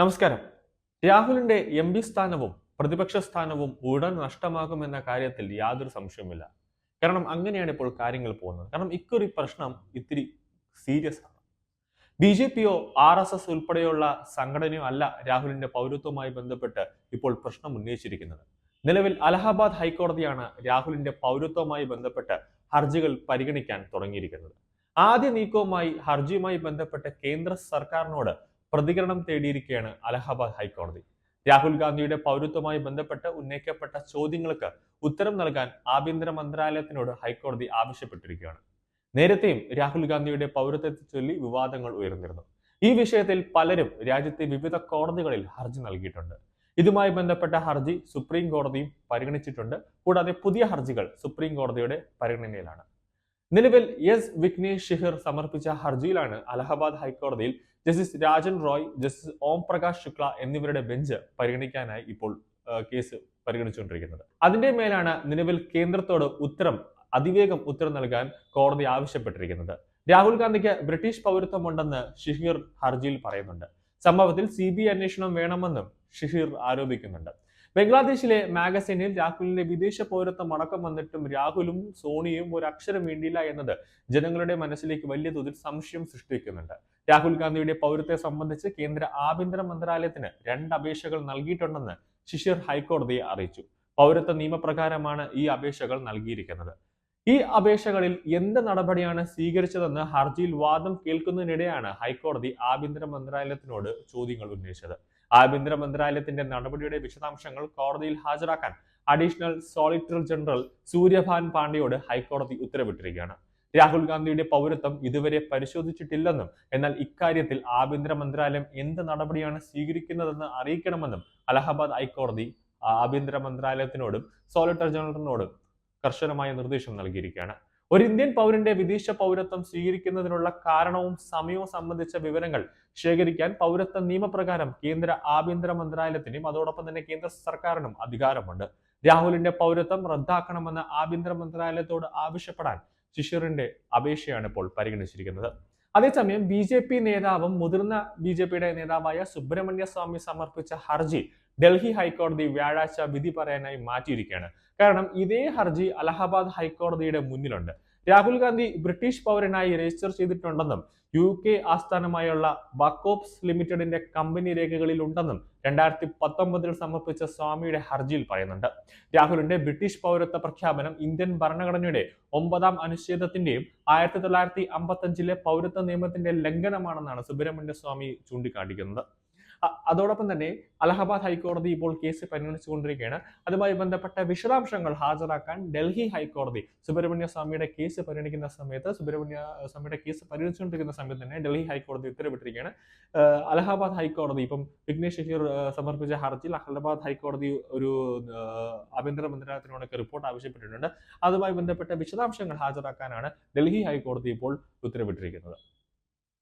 നമസ്കാരം. രാഹുലിന്റെ M P സ്ഥാനവും പ്രതിപക്ഷ സ്ഥാനവും ഉടൻ നഷ്ടമാകുമെന്ന കാര്യത്തിൽ യാതൊരു സംശയവുമില്ല. കാരണം അങ്ങനെയാണ് ഇപ്പോൾ കാര്യങ്ങൾ പോകുന്നത്. കാരണം ഇക്കുറി പ്രശ്നം ഇത്തിരി സീരിയസ് ആണ്. ബി ജെ പിയോ ആർ എസ് എസ് ഉൾപ്പെടെയുള്ള സംഘടനയോ അല്ല രാഹുലിന്റെ പൗരത്വവുമായി ബന്ധപ്പെട്ട് ഇപ്പോൾ പ്രശ്നം ഉന്നയിച്ചിരിക്കുന്നത്. നിലവിൽ അലഹബാദ് ഹൈക്കോടതിയാണ് രാഹുലിന്റെ പൗരത്വവുമായി ബന്ധപ്പെട്ട് ഹർജികൾ പരിഗണിക്കാൻ തുടങ്ങിയിരിക്കുന്നത്. ആദ്യ നീക്കവുമായി ഹർജിയുമായി ബന്ധപ്പെട്ട് കേന്ദ്ര സർക്കാരിനോട് പ്രതികരണം തേടിയിരിക്കുകയാണ് അലഹബാദ് ഹൈക്കോടതി. രാഹുൽ ഗാന്ധിയുടെ പൗരത്വമായി ബന്ധപ്പെട്ട് ഉന്നയിക്കപ്പെട്ട ചോദ്യങ്ങൾക്ക് ഉത്തരം നൽകാൻ ആഭ്യന്തര മന്ത്രാലയത്തിനോട് ഹൈക്കോടതി ആവശ്യപ്പെട്ടിരിക്കുകയാണ്. നേരത്തെയും രാഹുൽ ഗാന്ധിയുടെ പൗരത്വത്തെ ചൊല്ലി വിവാദങ്ങൾ ഉയർന്നിരുന്നു. ഈ വിഷയത്തിൽ പലരും രാജ്യത്തെ വിവിധ കോടതികളിൽ ഹർജി നൽകിയിട്ടുണ്ട്. ഇതുമായി ബന്ധപ്പെട്ട ഹർജി സുപ്രീം കോടതിയും പരിഗണിച്ചിട്ടുണ്ട്. കൂടാതെ പുതിയ ഹർജികൾ സുപ്രീം കോടതിയുടെ പരിഗണനയിലാണ്. നിലവിൽ എസ് വിഘ്നേഷ് ഷിഹിർ സമർപ്പിച്ച ഹർജിയിലാണ് അലഹബാദ് ഹൈക്കോടതിയിൽ ജസ്റ്റിസ് രാജൻ റോയ് ജസ്റ്റിസ് ഓം പ്രകാശ് ശുക്ല എന്നിവരുടെ ബെഞ്ച് പരിഗണിക്കാനായി ഇപ്പോൾ കേസ് പരിഗണിച്ചുകൊണ്ടിരിക്കുന്നത്. അതിന്റെ മേലാണ് നിലവിൽ കേന്ദ്രത്തോട് ഉത്തരം അതിവേഗം ഉത്തരം നൽകാൻ കോടതി ആവശ്യപ്പെട്ടിരിക്കുന്നത്. രാഹുൽ ഗാന്ധിക്ക് ബ്രിട്ടീഷ് പൗരത്വമുണ്ടെന്ന് ഷിഹിർ ഹർജിയിൽ പറയുന്നുണ്ട്. സംഭവത്തിൽ സി ബി അന്വേഷണം വേണമെന്നും ഷിഹിർ ആരോപിക്കുന്നുണ്ട്. ബംഗ്ലാദേശിലെ മാഗസിനിൽ രാഹുലിന്റെ വിദേശ പൗരത്വം അടക്കം വന്നിട്ടും രാഹുലും സോണിയും ഒരു അക്ഷരം വേണ്ടിയില്ല എന്നത് ജനങ്ങളുടെ മനസ്സിലേക്ക് വലിയ തോതിൽ സംശയം സൃഷ്ടിക്കുന്നുണ്ട്. രാഹുൽ ഗാന്ധിയുടെ പൗരത്തെ സംബന്ധിച്ച് കേന്ദ്ര ആഭ്യന്തര മന്ത്രാലയത്തിന് രണ്ട് അപേക്ഷകൾ നൽകിയിട്ടുണ്ടെന്ന് ശിഷ്യർ ഹൈക്കോടതിയെ അറിയിച്ചു. പൗരത്വ നിയമപ്രകാരമാണ് ഈ അപേക്ഷകൾ നൽകിയിരിക്കുന്നത്. ഈ അപേക്ഷകളിൽ എന്ത് നടപടിയാണ് സ്വീകരിച്ചതെന്ന് ഹർജിയിൽ വാദം കേൾക്കുന്നതിനിടെയാണ് ഹൈക്കോടതി ആഭ്യന്തര മന്ത്രാലയത്തിനോട് ചോദ്യങ്ങൾ ഉന്നയിച്ചത്. ആഭ്യന്തര മന്ത്രാലയത്തിന്റെ നടപടിയുടെ വിശദാംശങ്ങൾ കോടതിയിൽ ഹാജരാക്കാൻ അഡീഷണൽ സോളിറ്റർ ജനറൽ സൂര്യഭാൻ പാണ്ഡ്യയോട് ഹൈക്കോടതി ഉത്തരവിട്ടിരിക്കുകയാണ്. രാഹുൽ ഗാന്ധിയുടെ പൗരത്വം ഇതുവരെ പരിശോധിച്ചിട്ടില്ലെന്നും എന്നാൽ ഇക്കാര്യത്തിൽ ആഭ്യന്തര മന്ത്രാലയം എന്ത് നടപടിയാണ് സ്വീകരിക്കുന്നതെന്ന് അറിയിക്കണമെന്നും അലഹബാദ് ഹൈക്കോടതി ആഭ്യന്തര മന്ത്രാലയത്തിനോടും സോളിറ്റർ ജനറലിനോടും കർശനമായ നിർദ്ദേശം നൽകിയിരിക്കുകയാണ്. ഒരു ഇന്ത്യൻ പൗരന്റെ വിദേശ പൗരത്വം സ്വീകരിക്കുന്നതിനുള്ള കാരണവും സമയവും സംബന്ധിച്ച വിവരങ്ങൾ ശേഖരിക്കാൻ പൗരത്വ നിയമപ്രകാരം കേന്ദ്ര ആഭ്യന്തര മന്ത്രാലയത്തിനും അതോടൊപ്പം തന്നെ കേന്ദ്ര സർക്കാരിനും അധികാരമുണ്ട്. രാഹുലിന്റെ പൗരത്വം റദ്ദാക്കണമെന്ന് ആഭ്യന്തര മന്ത്രാലയത്തോട് ആവശ്യപ്പെടാൻ ശിശിറിന്റെ അപേക്ഷയാണ് ഇപ്പോൾ പരിഗണിച്ചിരിക്കുന്നത്. അതേസമയം ബി ജെ പി നേതാവും മുതിർന്ന ബി ജെ പിയുടെ നേതാവായ സുബ്രഹ്മണ്യ സ്വാമി സമർപ്പിച്ച ഹർജി ഡൽഹി ഹൈക്കോടതി വ്യാഴാഴ്ച വിധി പറയാനായി മാറ്റിയിരിക്കുകയാണ്. കാരണം ഇതേ ഹർജി അലഹബാദ് ഹൈക്കോടതിയുടെ മുന്നിലുണ്ട്. രാഹുൽ ഗാന്ധി ബ്രിട്ടീഷ് പൗരനായി രജിസ്റ്റർ ചെയ്തിട്ടുണ്ടെന്നും യു കെ ആസ്ഥാനമായുള്ള ബക്കോപ്സ് ലിമിറ്റഡിന്റെ കമ്പനി രേഖകളിൽ ഉണ്ടെന്നും രണ്ടായിരത്തി പത്തൊമ്പതിൽ സമർപ്പിച്ച സ്വാമിയുടെ ഹർജിയിൽ പറയുന്നുണ്ട്. രാഹുലിന്റെ ബ്രിട്ടീഷ് പൗരത്വ പ്രഖ്യാപനം ഇന്ത്യൻ ഭരണഘടനയുടെ ഒമ്പതാം അനുച്ഛേദത്തിന്റെയും ആയിരത്തി തൊള്ളായിരത്തി പൗരത്വ നിയമത്തിന്റെ ലംഘനമാണെന്നാണ് സുബ്രഹ്മണ്യ സ്വാമി ചൂണ്ടിക്കാണിക്കുന്നത് അ- അതോടൊപ്പം തന്നെ അലഹബാദ് ഹൈക്കോടതി ഇപ്പോൾ കേസ് പരിഗണിച്ചുകൊണ്ടിരിക്കുകയാണ്. അതുമായി ബന്ധപ്പെട്ട വിശദാംശങ്ങൾ ഹാജരാക്കാൻ ഡൽഹി ഹൈക്കോടതി സുബ്രഹ്മണ്യ സ്വാമിയുടെ കേസ് പരിഗണിക്കുന്ന സമയത്ത് സുബ്രഹ്മണ്യ സ്വാമിയുടെ കേസ് പരിഗണിച്ചുകൊണ്ടിരിക്കുന്ന സമയത്ത് തന്നെ ഡൽഹി ഹൈക്കോടതി ഉത്തരവിട്ടിരിക്കുകയാണ്. അലഹബാദ് ഹൈക്കോടതി ഇപ്പം വിഘ്നേഷ് ഷഹീർ സമർപ്പിച്ച ഹർജിയിൽ അലഹബാദ് ഹൈക്കോടതി ഒരു ആഭ്യന്തര മന്ത്രാലയത്തിനോടൊക്കെ റിപ്പോർട്ട് ആവശ്യപ്പെട്ടിട്ടുണ്ട്. അതുമായി ബന്ധപ്പെട്ട വിശദാംശങ്ങൾ ഹാജരാക്കാനാണ് ഡൽഹി ഹൈക്കോടതി ഇപ്പോൾ ഉത്തരവിട്ടിരിക്കുന്നത്.